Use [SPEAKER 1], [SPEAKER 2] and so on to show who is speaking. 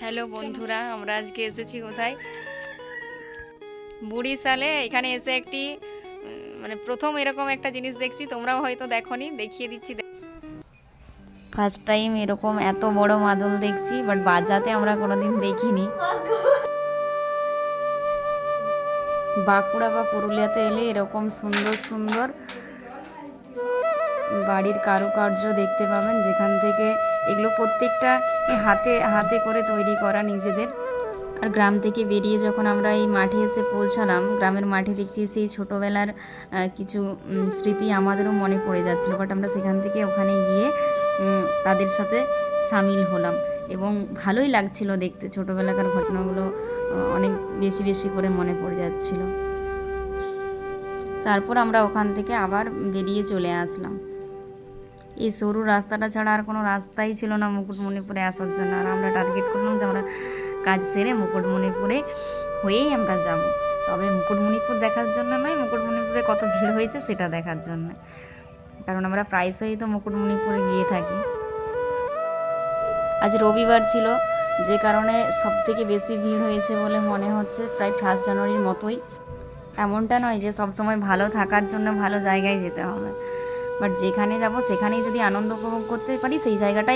[SPEAKER 1] Hello বন্ধুরা, আমরা আজকে এসেছি কোথায়? বুড়ি সালে এখানে এসে একটি মানে প্রথম এরকম একটা জিনিস দেখছি, তোমরাও হয়তো দেখোনি, দেখিয়ে দিচ্ছি। ফার্স্ট টাইম এরকম এত বড় মাদল দেখছি বাট বাজাতে আমরা কোনোদিন দেখিনি। বাঁকুড়া বা পুরুলিয়াতে এলে এরকম সুন্দর সুন্দর বাড়ির কারুকার্য দেখতে পাবেন, যেখান থেকে এগুলো প্রত্যেকটা হাতে হাতে করে তৈরি করা নিজেদের। আর গ্রাম থেকে বেরিয়ে যখন আমরা এই মাঠে এসে পৌঁছালাম, গ্রামের মাঠে দেখছি সেই ছোটোবেলার কিছু স্মৃতি আমাদেরও মনে পড়ে যাচ্ছিল। বাট আমরা সেখান থেকে ওখানে গিয়ে তাদের সাথে সামিল হলাম। এবং ভালোই লাগছিল দেখতে। ছোটোবেলাকার ঘটনাগুলো অনেক বেশি বেশি করে মনে পড়ে যাচ্ছিল। তারপর আমরা ওখান থেকে আবার বেরিয়ে চলে আসলাম। এই সরু রাস্তাটা ছাড়া আর কোনো রাস্তাই ছিল না মুকুটমণিপুরে আসার জন্য। আর আমরা টার্গেট করলাম যে আমরা কাজ সেরে মুকুটমণিপুরে হয়েই আমরা যাব। তবে মুকুটমণিপুর দেখার জন্য নয়, মুকুটমণিপুরে কত ভিড় হয়েছে সেটা দেখার জন্য। কারণ আমরা প্রায়শই তো মুকুটমণিপুরে গিয়ে থাকি। আজ রবিবার ছিল, যে কারণে সব থেকে বেশি ভিড় হয়েছে বলে মনে হচ্ছে প্রায় ফার্স্ট জানুয়ারির মতোই। এমনটা নয় যে সবসময় ভালো থাকার জন্য ভালো জায়গায় যেতে হবে। বাট যেখানে যাব সেখানেই যদি আনন্দ উপভোগ করতে পারি সেই জায়গাটাই